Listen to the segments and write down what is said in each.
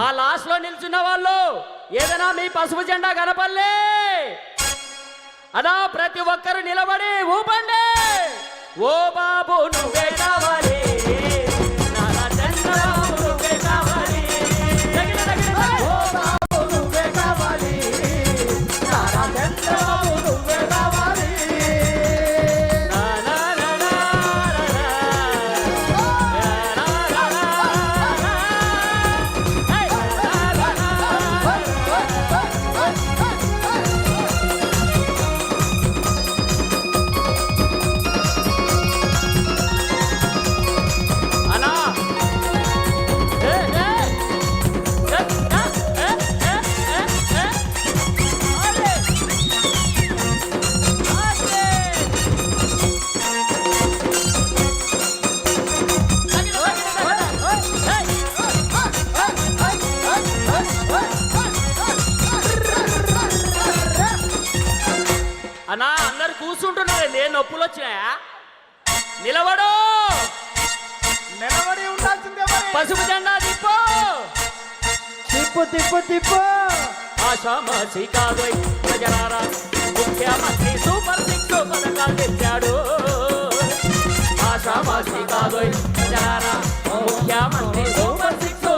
ఆ లాస్ట్లో నిల్చున్న వాళ్ళు ఏదైనా మీ పసుపు జెండా కనపల్లే. అదా ప్రతి ఒక్కరు నిలబడి ఊపండి. ఓ బాబు నువ్వే కావాలి. వచ్చినాయా? నిలబడు! నిలబడి ఉండాల్సిందే పసుపు జెండా తిప్పు తిప్పు తిప్పు తిప్పు ఆషామాసి కాదోయ్ ప్రజలారా ముఖ్యమంత్రి సూపర్ సిక్స్ పథకాలు తెచ్చాడు. ఆషామాసి కాదోయ్ ప్రజలారా ముఖ్యమంత్రి సూపర్ సిక్స్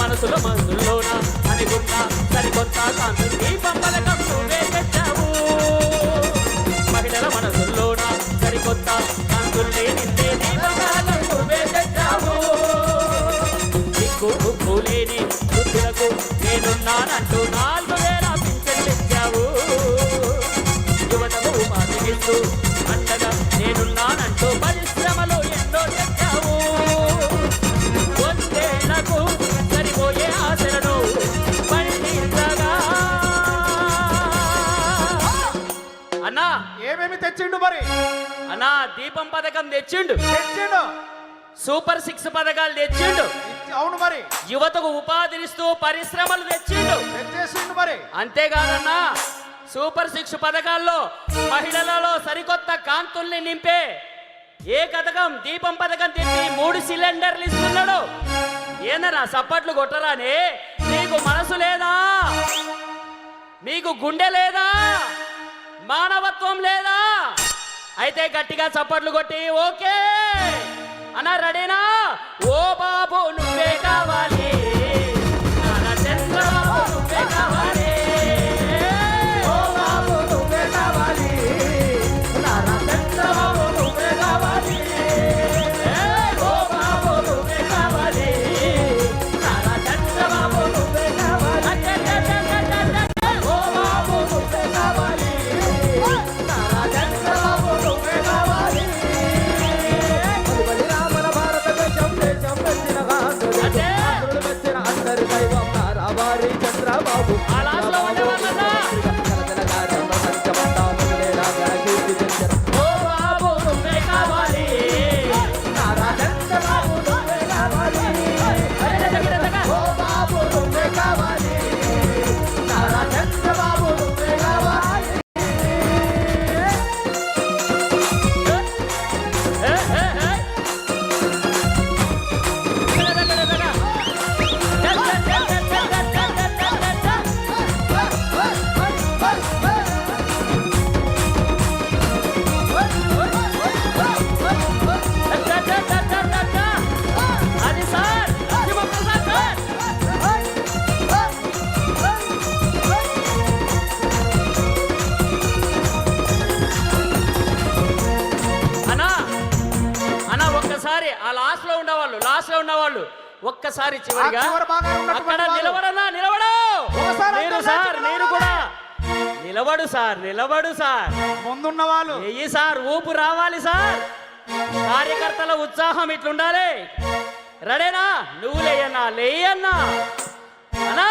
మనసులో మనసుల్లోన అనుకున్న సరికొత్త కాంతి తెచ్చిండు మరి? అన్నా దీపం పథకం తెచ్చిండు. తెచ్చిండు. సూపర్ సిక్స్ పథకాలు తెచ్చిండు. అవును మరి. యువతకు ఉపాధినిస్తూ పరిశ్రమలు తెచ్చిండు. తెచ్చేసిండు మరి. అంతేకాదన్నా సూపర్ సిక్స్ పథకాల్లో మహిళలలో సరికొత్త కాంతుల్ని నింపే ఏ పథకం దీపం పథకం తెచ్చి మూడు సిలిండర్లు ఇస్తున్నాడు? ఏందన్నా సప్పట్లు కొట్టరాని? నీకు మనసు లేదా? మీకు గుండె లేదా? మానవత్వం లేదా? అయితే గట్టిగా చప్పట్లు కొట్టి ఓకే. అన్న రెడీనా? ఓ బాబు నువ్వే కావాలి. ఒక్కసారి చివరిగా అక్కడ వాళ్ళు. నిలబడన్నా నిలబడు! సార్ మీరు కూడా నిలబడు సార్ నిలబడు సార్. ముందున్న వాళ్ళు. వెయ్యి సార్ ఊపు రావాలి సార్. కార్యకర్తల ఉత్సాహం ఇట్లుండాలి. రెడేనా? నువ్వు లేయన్నా లేయన్నా. అన్నా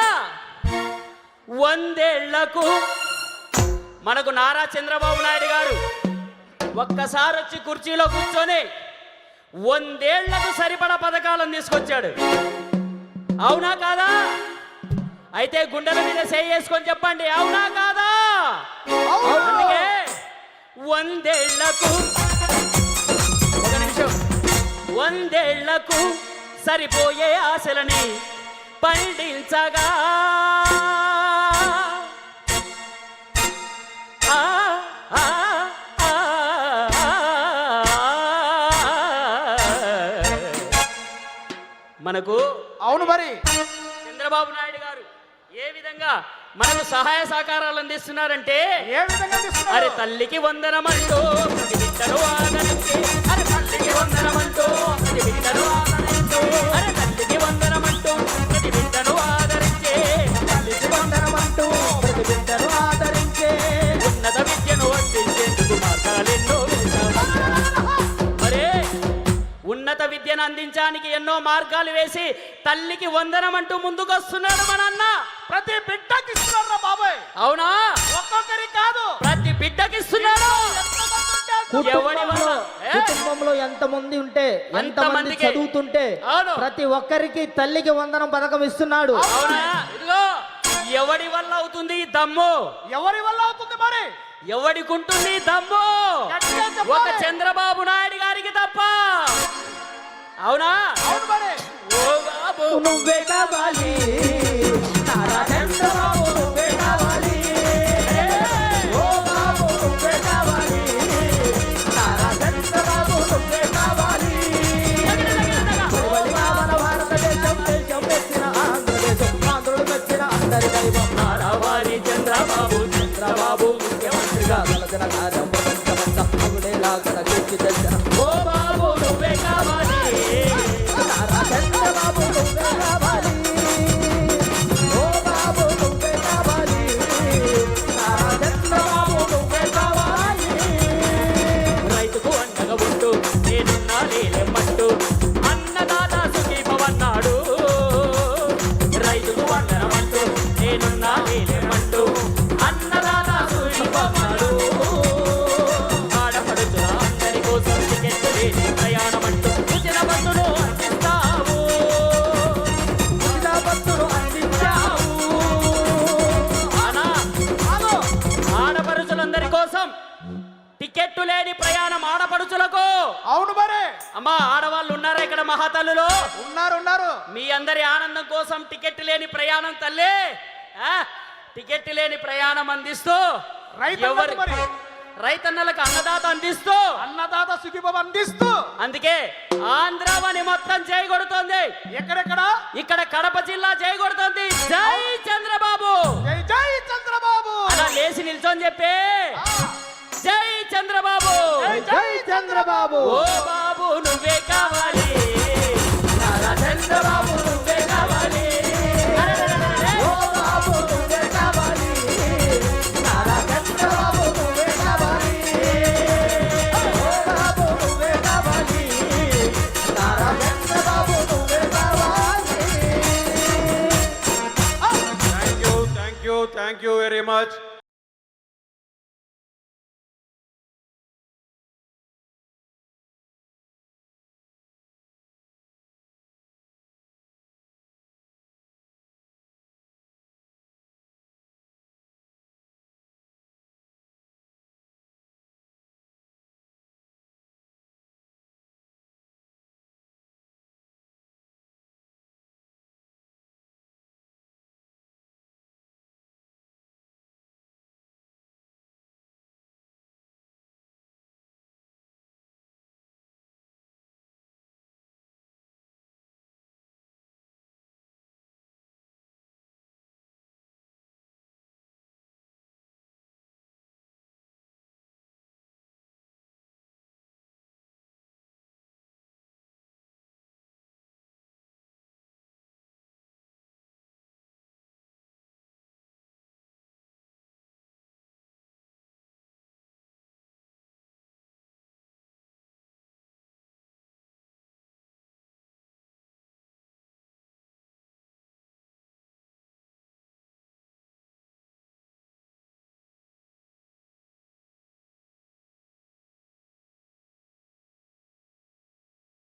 వందేళ్ళకు మనకు నారా చంద్రబాబు నాయుడు గారు ఒక్కసారి వచ్చి కుర్చీలో కూర్చొని వందేళ్ళకు సరిపడా పథకాలను తీసుకొచ్చాడు. అవునా కాదా? అయితే గుండెల మీద చేసుకొని చెప్పండి. అవునా కాదా? వందేళ్ళకు ఒక నిమిషం. వందేళ్ళకు సరిపోయే ఆశలని పండించగా మనకు? అవును మరి. చంద్రబాబు నాయుడు గారు ఏ విధంగా మనకు సహాయ సహకారాలు అందిస్తున్నారంటే? ఏ విధంగా అరే తల్లికి వందనమంటూ బిడ్డను ఆదరించి. అరే తల్లికి వందనమంటూ ఆదరించు. అరే తల్లికి వందనమంటూ విద్యను అందించడానికి ఎన్నో మార్గాలు వేసి తల్లికి వందనమంటూ ముందుకొస్తున్నాడు మన అన్న ప్రతి బిడ్డకి ఇస్తున్నారు బాబాయ్. అవునా? ఒక్కొక్కరికి కాదు. ప్రతి బిడ్డకి ఇస్తున్నాడు. అంటే కుటుంబంలో ఎంత మంది ఉంటే ఎంత మంది? చదువుతుంటే. ప్రతి ఒక్కరికి తల్లికి వందనం పథకం ఇస్తున్నాడు. ఎవడి వల్ల అవుతుంది దమ్ము? ఎవరి వల్ల అవుతుంది మరి? ఎవడికి ఉంటుంది ఈ దమ్ము. ఒక చంద్రబాబు నాయుడు గారికి తప్ప. అవునా? అవును మరి. ఓ బాబు. నువ్వే కావాలి. నారా చంద్రబాబు నువ్వే కావాలి. ఓ బాబు నువ్వే కావాలి. నారా చంద్రబాబు నువ్వే కావాలి. బలిగా మన భారతదేశం దేశం మెచ్చిన ఆంధ్రదేశం ఆంధ్రుడు మెచ్చిన అందరి దైవం. నారావారి చంద్రబాబు చంద్రబాబు ముఖ్యమంత్రిగా. తలసిన కార్యం ప్రపంచమంతా. ఓ అమ్మా ఆడవాళ్ళు ఉన్నారా ఇక్కడ మహాతల్లులో? ఉన్నారు ఉన్నారు. మీ అందరి ఆనందం కోసం టికెట్ లేని ప్రయాణం తల్లి? టికెట్ లేని ప్రయాణం అందిస్తూ ఎవరి. రైతన్నలకు అన్నదాత అందిస్తూ అన్నదాత అందిస్తూ. అందుకే ఆంధ్రావని మొత్తం చేయగొడుతోంది ఎక్కడెక్కడ? ఇక్కడ కడప జిల్లా చేయగొడుతోంది జై చంద్రబాబు. జై జై చంద్రబాబు. అలా లేచి నిల్చొని చెప్పే. జై చంద్రబాబు. జై చంద్రబాబు. ఓ బాబు నువ్వే కావాలి. నారా చంద్రబాబు నువ్వే కావాలి. ఓ బాబు నువ్వే కావాలి. నారా చంద్రబాబు నువ్వే కావాలి. ఓ బాబు నువ్వే కావాలి. నారా చంద్రబాబు నువ్వే కావాలి. Thank you, thank you, thank you very much.